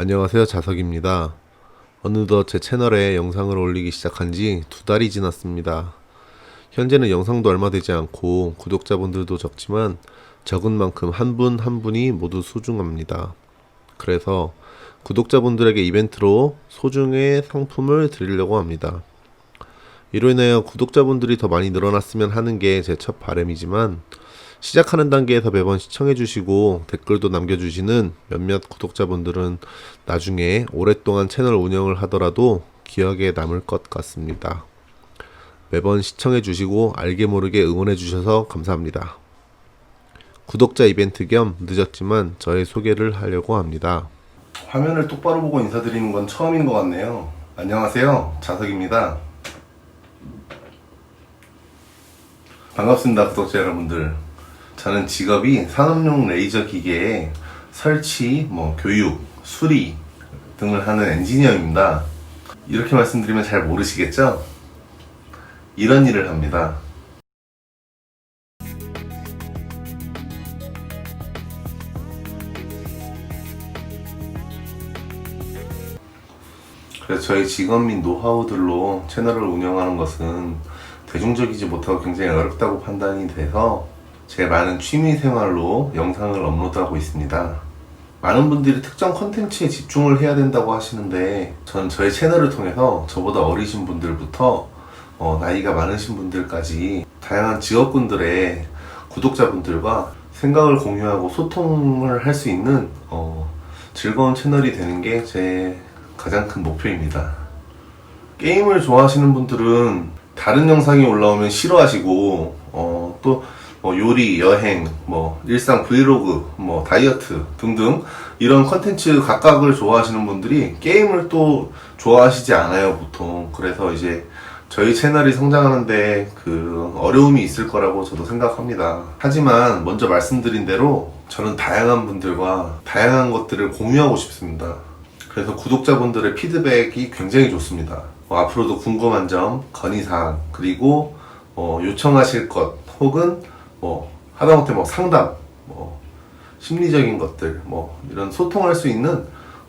안녕하세요 자석입니다. 어느덧 제 채널에 영상을 올리기 시작한 지 두 달이 지났습니다. 현재는 영상도 얼마 되지 않고 구독자분들도 적지만 적은 만큼 한분한 분이 모두 소중합니다. 그래서 구독자분들에게 이벤트로 소중의 상품을 드리려고 합니다. 이로 인하여 구독자분들이 더 많이 늘어났으면 하는 게 제 첫 바람이지만 시작하는 단계에서 매번 시청해주시고 댓글도 남겨주시는 몇몇 구독자분들은 나중에 오랫동안 채널 운영을 하더라도 기억에 남을 것 같습니다. 매번 시청해주시고 알게 모르게 응원해주셔서 감사합니다. 구독자 이벤트 겸 늦었지만 저의 소개를 하려고 합니다. 화면을 똑바로 보고 인사드리는 건 처음인 것 같네요. 안녕하세요. 자석입니다. 반갑습니다, 구독자 여러분들. 저는 직업이 산업용 레이저 기계의 설치, 뭐 교육, 수리 등을 하는 엔지니어입니다. 이렇게 말씀드리면 잘 모르시겠죠? 이런 일을 합니다. 그래서 저희 직업 및 노하우들로 채널을 운영하는 것은 대중적이지 못하고 굉장히 어렵다고 판단이 돼서 제 많은 취미 생활로 영상을 업로드하고 있습니다. 많은 분들이 특정 컨텐츠에 집중을 해야 된다고 하시는데 전 저희 채널을 통해서 저보다 어리신 분들부터 어, 나이가 많으신 분들까지 다양한 직업군들의 구독자분들과 생각을 공유하고 소통을 할 수 있는 어, 즐거운 채널이 되는 게 제 가장 큰 목표입니다. 게임을 좋아하시는 분들은 다른 영상이 올라오면 싫어하시고 어, 또 뭐 요리, 여행, 뭐 일상 브이로그, 뭐 다이어트 등등 이런 컨텐츠 각각을 좋아하시는 분들이 게임을 또 좋아하시지 않아요 보통. 그래서 이제 저희 채널이 성장하는데 그 어려움이 있을 거라고 저도 생각합니다. 하지만 먼저 말씀드린 대로 저는 다양한 분들과 다양한 것들을 공유하고 싶습니다. 그래서 구독자분들의 피드백이 굉장히 좋습니다. 뭐 앞으로도 궁금한 점, 건의사항, 그리고 어, 요청하실 것, 혹은 뭐 하다못해 뭐 상담, 뭐 심리적인 것들, 뭐 이런 소통할 수 있는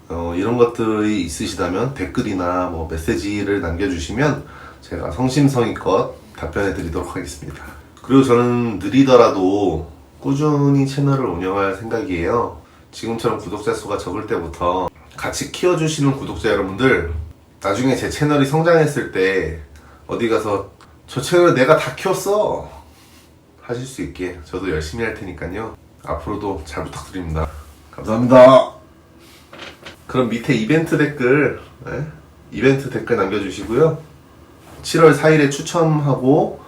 어, 이런 것들이 있으시다면 댓글이나 뭐 메시지를 남겨주시면 제가 성심성의껏 답변해 드리도록 하겠습니다. 그리고 저는 느리더라도 꾸준히 채널을 운영할 생각이에요. 지금처럼 구독자 수가 적을 때부터 같이 키워주시는 구독자 여러분들 나중에 제 채널이 성장했을 때 어디 가서 저 채널 내가 다 키웠어 하실 수 있게 저도 열심히 할 테니까요. 앞으로도 잘 부탁드립니다. 감사합니다. 그럼 밑에 이벤트 댓글 네? 이벤트 댓글 남겨주시고요. 7월 4일에 추첨하고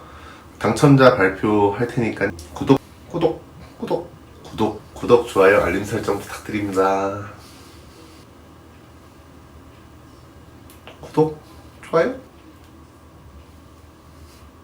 당첨자 발표할 테니까 구독 구독 구독 구독 구독 좋아요 알림 설정 부탁드립니다. 구독 좋아요